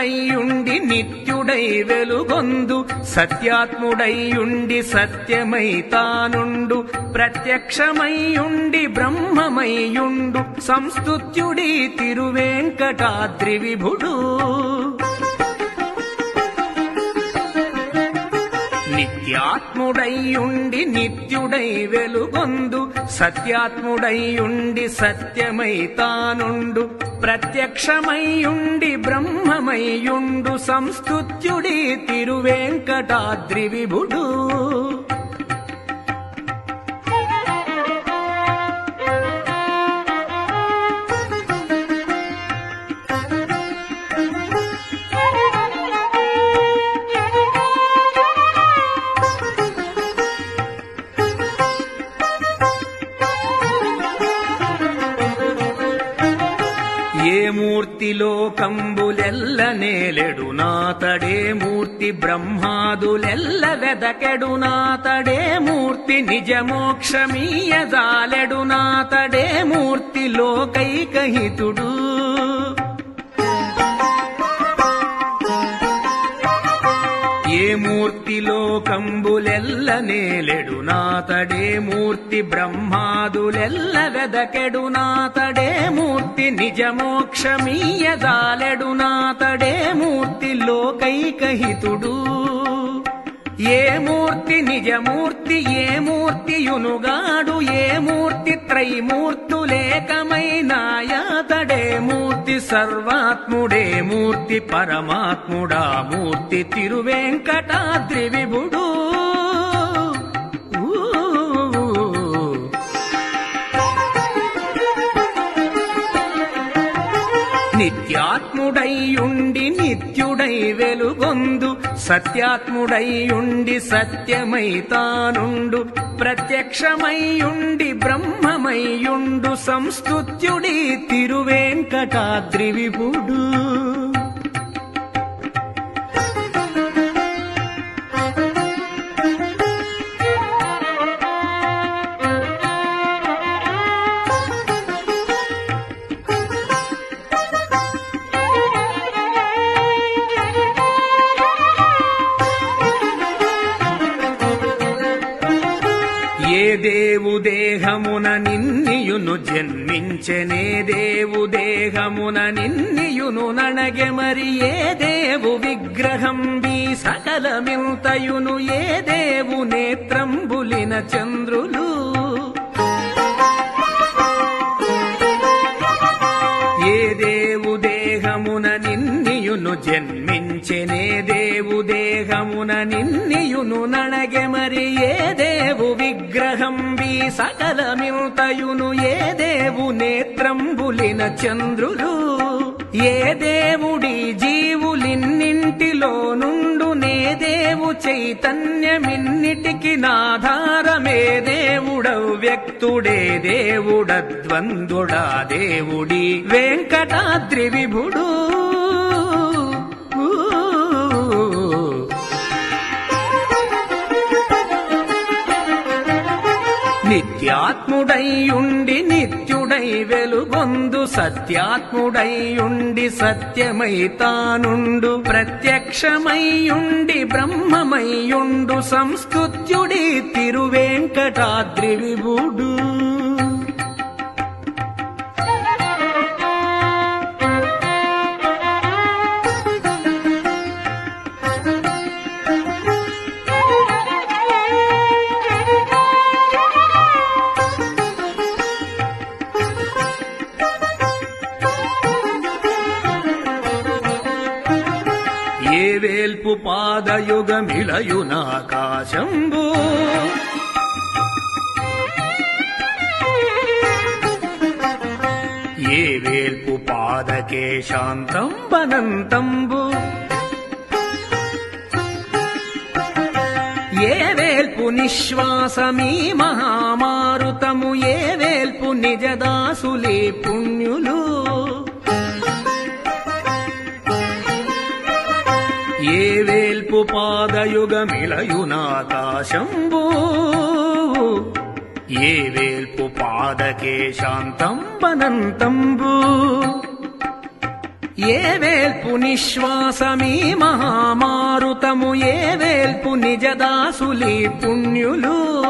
నిత్యాత్ముడైయుండి నిత్యుడై వెలుగొందు. సత్యాత్ముడైయుండి సత్యమై తానుండు. ప్రత్యక్షమైయుండి బ్రహ్మమైయుండు సంస్తుత్యుడి తిరువేంకటాద్రి విభుడు. నిత్యాత్ముడైయుండి నిత్యుడై వెలుగొందు సత్యాత్ముడైయుండి సత్యమై తానుండు ప్రత్యక్షమైయుండి బ్రహ్మమైయుండు సంస్తుత్యుడి తిరువేంకటాద్రి విభుడు ఏ మూర్తిలో కంబులెల్ల నేలెడు నాతడే మూర్తి బ్రహ్మాదులెల్ల వెదకెడు నాతడే మూర్తి నిజమోక్షమీయజాలెడు నాతడే మూర్తి లోకైకహితుడు. మూర్తిలో కంబులెల్ల నేలెడు నాతడే మూర్తి బ్రహ్మాదులెల్ల వెదకెడు నాతడే మూర్తి నిజమోక్షమీయజాలెడు నాతడే మూర్తి లోకైకహితుడు ఏ మూర్తి నిజమూర్తి ఏ మూర్తియునుగాడు ఏ మూర్తి త్రైమూర్తులేకమైనాయాతడే మూర్తి సర్వాత్ముడే మూర్తి పరమాత్ముడా మూర్తి తిరువెంకటాద్రి విభుడు. వెలుగొందు సత్యాత్ముడైయుండి సత్యమైతానుండు ప్రత్యక్షమైయుండి బ్రహ్మమైయుండు సంస్తుత్యుడి తిరువేంకటాద్రి విభుడు నిన్నియును జన్మించెనే దేవు దేహమున నిన్నియును నణగె మరి ఏ దేవు విగ్రహం బి సకలమింతయును ఏ దేవు నేత్రంబులిన చంద్రులు. ఏ దేవు దేహమున నిన్నియును జన్మించెనే దేవు దేహమున నిన్నియును ననగె మరి ఏ సకలమింతయును ఏ దేవు నేత్రంబులిన చంద్రులు ఏ దేవుడి జీవులిన్నింటిలో నుండు నే దేవు చైతన్యమిన్నిటికి నాధారమే దేవుడవు వ్యక్తుడే దేవుడద్వందుడా దేవుడి వెంకటాద్రి విభుడు. సత్యుడైయుండి నిత్యుడై వెలుగొందు సత్యాత్ముడైయుండి సత్యమై తానుండు ప్రత్యక్షమైయుండి బ్రహ్మమైయుండు సంస్కృత్యుడి తిరువేంకటాద్రి విభుడు. ఏ వేల్పు పాదయుగమిలయునాకాశంబు ఏ వేల్పు పాదకే శాంతం బనంతంబు ఏ వేల్పు నిశ్వాసమీ మహామారుతము? ఏ వేల్పు నిజదాసులే పుణ్య పాదయుగమిలయునాకాశంబు ఏ వేల్పు పాదకే శాంతం బనంతంబు ఏ వేల్పు నిశ్వాసమీ మహామారుతము? ఏ వేల్పు నిజదాసులి పుణ్యులు?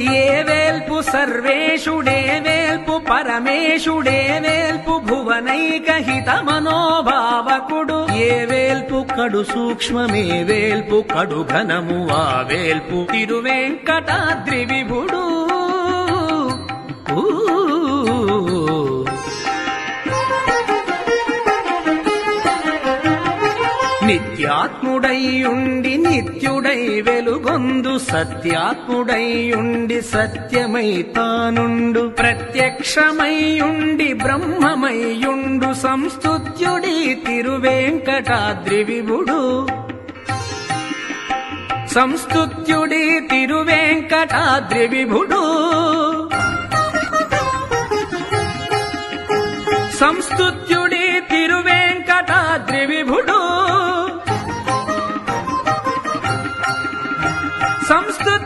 ఏ వేల్పు సర్వేషుడే వేల్పు పరమేశుడే వేల్పు భువనైకహిత మనోభావకుడు ఏ వేల్పు కడు సూక్ష్మమే వేల్పు కడు ఘనము? ఆ వేల్పు తిరువెంకటాద్రి విభుడు. ఊ. నిత్యాత్ముడైయుండి నిత్యుడై వెలుగొందు సత్యాత్ముడైయుండి సత్యమై తానుండు. ప్రత్యక్షమైయుండి బ్రహ్మమైయుండు సంస్తుత్యుడి తిరువేంకటాద్రి విభుడు సంస్తుత్యుడి తిరువేంకటాద్రి విభుడు సంస్తుత్యుడి संस्कृत